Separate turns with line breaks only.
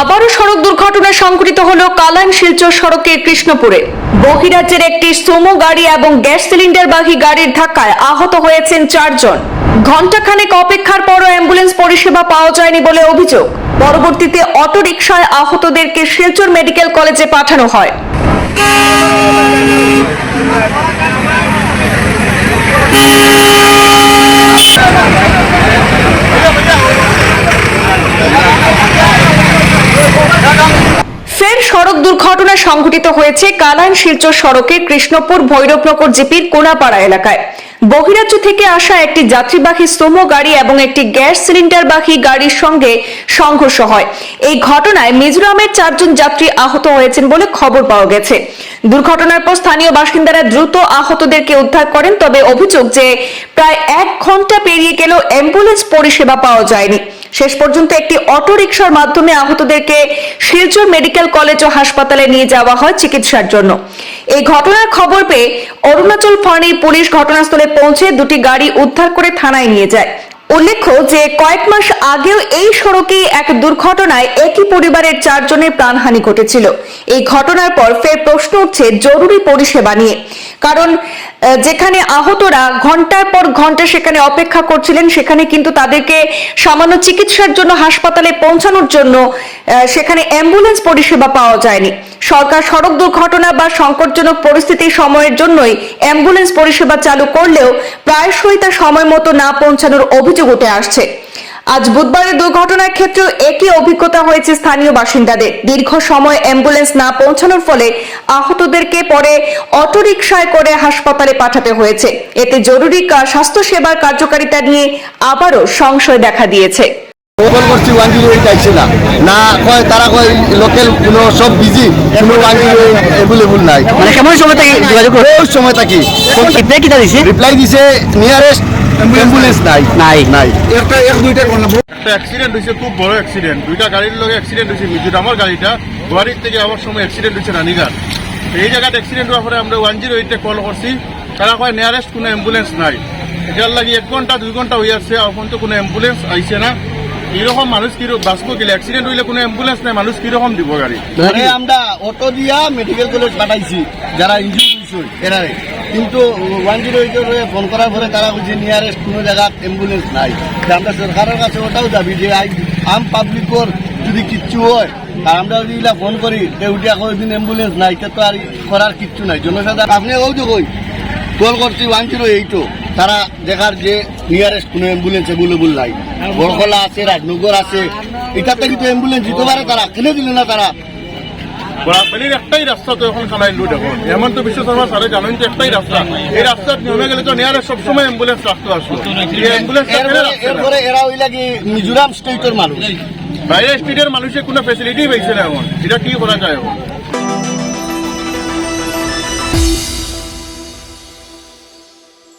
আবারও সড়ক দুর্ঘটনা সংঘটিত হল কালান শিলচর সড়কের কৃষ্ণপুরে। বহিরাজ্যের একটি সোমো গাড়ি এবং গ্যাস সিলিন্ডারবাহী গাড়ির ধাক্কায় আহত হয়েছেন চারজন। ঘণ্টাখানেক অপেক্ষার পরও অ্যাম্বুলেন্স পরিষেবা পাওয়া যায়নি বলে অভিযোগ। পরবর্তীতে অটো রিকশায় আহতদেরকে শিলচর মেডিকেল কলেজে পাঠানো হয়। সড়ক দুর্ঘটনা সংঘটিত হয়েছে কালান শিলচর সড়কের কৃষ্ণপুর ভৈরবনগর জিপির কোনাপাড়া এলাকায়। বহিরাজ্য থেকে আসা একটি যাত্রীবাহী সোমো গাড়ি এবং একটি গ্যাস সিলিন্ডারবাহী গাড়ির সঙ্গে সংঘর্ষ হয়। এই ঘটনায় মিজোরামের চারজন যাত্রী আহত হয়েছেন বলে খবর পাওয়া গেছে। দুর্ঘটনার পর স্থানীয় বাসিন্দারা দ্রুত আহতদেরকে উদ্ধার করেন, তবে অভিযোগ যে প্রায় এক ঘণ্টা পেরিয়ে গেলেও অ্যাম্বুলেন্স পরিষেবা পাওয়া যায়নি। শেষ পর্যন্ত একটি অটো রিকশার মাধ্যমে আহতদেরকে শিলচর মেডিকেল কলেজ ও হাসপাতালে নিয়ে যাওয়া হয় চিকিৎসার জন্য। এই ঘটনার খবর পেয়ে অরুণাচল ফাঁড়ির পুলিশ ঘটনাস্থলে পৌঁছে দুটি গাড়ি উদ্ধার করে থানায় নিয়ে যায়। উল্লেখ্য যে কয়েক মাস আগেও এই সড়কে এক দুর্ঘটনায় একই পরিবারের চারজনের প্রাণহানি ঘটেছিল। এই ঘটনার পর ফের প্রশ্ন উঠছে জরুরি পরিষেবা নিয়ে। কারণ যেখানে আহতরা ঘণ্টার পর ঘণ্টা সেখানে অপেক্ষা করছিলেন, সেখানে কিন্তু তাদেরকে সামান্য চিকিৎসার জন্য হাসপাতালে পৌঁছানোর জন্য সেখানে অ্যাম্বুলেন্স পরিষেবা পাওয়া যায়নি। সরকার সড়ক দুর্ঘটনা বা সংকটজনক পরিস্থিতির সময়ের জন্যই অ্যাম্বুলেন্স পরিষেবা চালু করলেও প্রায়শই তা সময় মতো না পৌঁছানোর অভিযোগ উঠে আসছে। আজ বুধবারের দুর্ঘটনার ক্ষেত্রেও একই অভিজ্ঞতা হয়েছে স্থানীয় বাসিন্দাদের। দীর্ঘ সময় অ্যাম্বুলেন্স না পৌঁছানোর ফলে আহতদেরকে পরে অটোরিকশায় করে হাসপাতালে পাঠাতে হয়েছে। এতে জরুরি স্বাস্থ্য সেবার কার্যকারিতা নিয়ে আবারও সংশয় দেখা দিয়েছে।
কল করছি ওয়ান জিরো এইট আইছে না। না কয় তারা কয় লোকাল কোনো সব বিজি কোনো ওয়ান জিরো অ্যাভেলেবল নাই।
মানে কেমন সময় থেকে? যোগাযোগ করে
সময় থাকি।
রিপ্লাই কিটা দিছে?
রিপ্লাই দিছে নিয়ারেস্ট অ্যাম্বুলেন্স নাই।
নাই।
নাই।
একটা এক দুইটা একটা অ্যাক্সিডেন্ট হয়েছে খুব বড় অ্যাক্সিডেন্ট দুইটা গাড়ির লগে অ্যাক্সিডেন্ট হয়েছে মিজোরামের গাড়িটা। গুয়াহাটির থেকে আবার সময় অ্যাক্সিডেন্ট হয়েছে রানীঘাট এই জায়গাটা অ্যাক্সিডেন্ট হওয়ার পরে আমরা ওয়ান জিরো এইটে কল করছি। তারা কয় নিয়ারেস্ট কোনো অ্যাম্বুলেন্স নাই। এটার লাগি এক ঘণ্টা দুই ঘণ্টা হয়ে আসছে এখন তো কোনো অ্যাম্বুলেন্স আইছে না। এইরকম মানুষ কি বাঁচবো গেলে অ্যাক্সিডেন্ট হইলে কোনো অ্যাম্বুলেন্স নাই মানুষ কীরকম দিব গাড়ি?
মানে আমরা অটো দিয়া মেডিকেল কলেজ পাঠাইছি যারা ইনজুর হয়েছে এরারে কিন্তু ওয়ান জিরো এইটের ফোন করার পরে তারা বলছে, নিয়ারেস্ট কোনো জায়গা অ্যাম্বুলেন্স নাই। তা আমরা সরকারের কাছে ওটাও যাবি যে আম পাবলিকর যদি কিচ্ছু হয়, আর আমরা যদি এগুলা ফোন করি, তে উঠে এখন দিন অ্যাম্বুলেন্স নাই, তে তো আর করার কিচ্ছু নাই। জনসাধারণ আপনি ওই যে কই? কল করছি ওয়ান জিরো এইটও তারা দেখার যে নিয়ারেস্ট কোনো অ্যাম্বুলেন্স অ্যাভেলেবল নাই। বড়খলা আছে, রাজনগর আছে। এটাতে কিন্তু অ্যাম্বুলেন্স দিতে পারে তারা। কিনে দিলে না তারা?
বরাবরের একটাই রাস্তা তো এখন খানাইলু দেখো এমন তো বিশ্ব শর্মা স্যারে জানেন যে একটাই রাস্তা এই রাস্তার নিয়মে গেলে তো নেয়ারে সবসময় অ্যাম্বুলেন্স রাখতে আসলো এই অ্যাম্বুলেন্স
এরপরে এরা ওই লাগে মিজোরাম স্টেটের মানুষ
বাইরের স্টেটের মানুষের কোনো ফেসিলিটি পাইছে না এখন এটা কি করা যায় এখন